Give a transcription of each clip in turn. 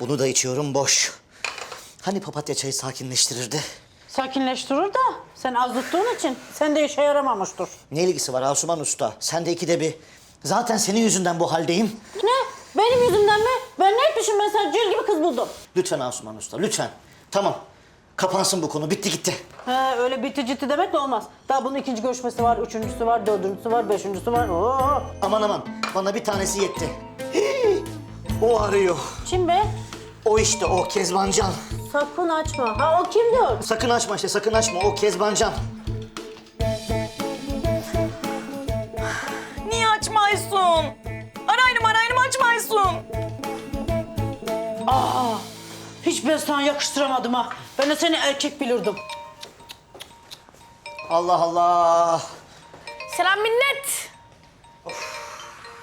Bunu da içiyorum boş. Hani papatya çayı sakinleştirirdi? Sakinleştirir de sen azıttığın için sen de işe yaramamıştır. Ne ilgisi var Asuman Usta? Sen de ikide bir. Zaten senin yüzünden bu haldeyim. Ne? Benim yüzümden mi? Ben ne etmişim ben sana cül gibi kız buldum. Lütfen Asuman Usta, lütfen. Tamam, kapansın bu konu. Bitti gitti. He öyle bitti ciddi demek de olmaz. Daha bunun ikinci görüşmesi var, üçüncüsü var, dördüncüsü var, beşincisi var. Oo. Aman aman, bana bir tanesi yetti. O arıyor. Kim be? O işte o Kezbancan. Sakın açma. Ha o kimdi o? Sakın açma işte, sakın açma. O Kezbancan. Niye açmayısın? Arayınım arayınım açmayısın. Hiç ben sana yakıştıramadım ha. Ben de seni erkek bilirdim. Allah Allah. Selam millet.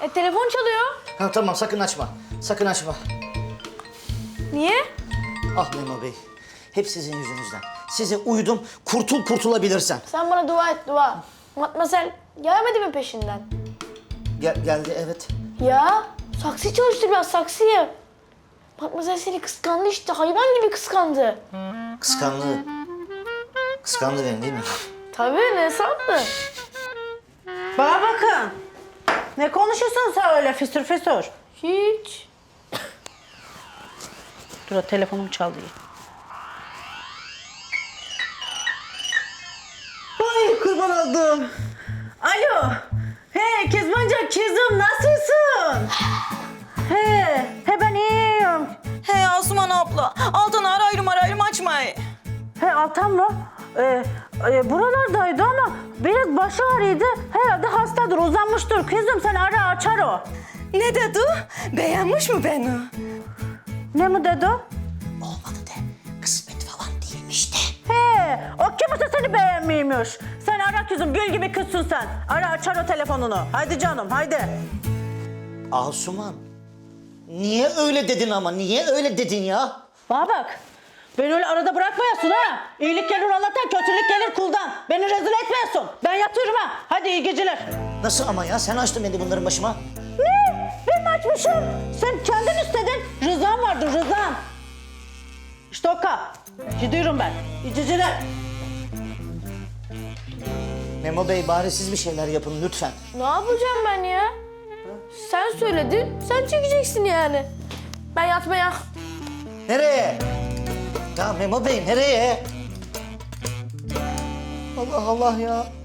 E, telefon çalıyor. Ha, tamam, sakın açma. Sakın açma. Niye? Ah Memo Bey, hep sizin yüzünüzden. Size uydum, kurtul kurtulabilirsen. Sen bana dua et dua. Matmazel gelmedi mi peşinden? Gel, geldi, evet. Ya saksı çalıştır biraz saksıyı. Matmazel seni kıskandı işte hayvan gibi kıskandı. Kıskandı. Kıskandı beni değil mi? Tabii ne sandın? Bana bakın. Ne konuşuyorsun sen öyle füsür füsür? Hiç. Dur telefonum çalıyor. Ay kurban oldum. Alo. He Kezbancan kızım nasılsın? He, he ben iyiyim. He Asuman abla. Altan arayırım arayırım açmayı. He Altan mı? Ee, e, buralardaydı ama biraz başı ağrıydı. Herhalde hastadır, uzanmıştır. Kızım sen ara açar o. Ne dedi? Beğenmiş mi beni? Ne mi dedi? o? Olmadı de, kısmet falan değilmiş de. He, o kimse seni beğenmiyormuş. Sen ara kızım, gül gibi kızsın sen. Ara açar o telefonunu. Haydi canım, haydi. Asuman, niye öyle dedin ama? Niye öyle dedin ya? Bana bak. Beni öyle arada bırakmayasın ha. İyilik gelir Allah'tan, kötülük gelir kuldan. Beni rezil etmiyorsun. Ben yatıyorum ha. Hadi iyi geceler. Nasıl ama ya? Sen açtın beni bunların başıma. Ne? Ben mi açmışım? Sen kendin istedin. Rızan vardı, rızan. İşte o kap. Gidiyorum ben. İyi geceler. Memo Bey bari siz bir şeyler yapın lütfen. Ne yapacağım ben ya? Sen söyledin, sen çekeceksin yani. Ben yatmaya. Nereye? Ya Memo Bey nereye? Allah Allah ya.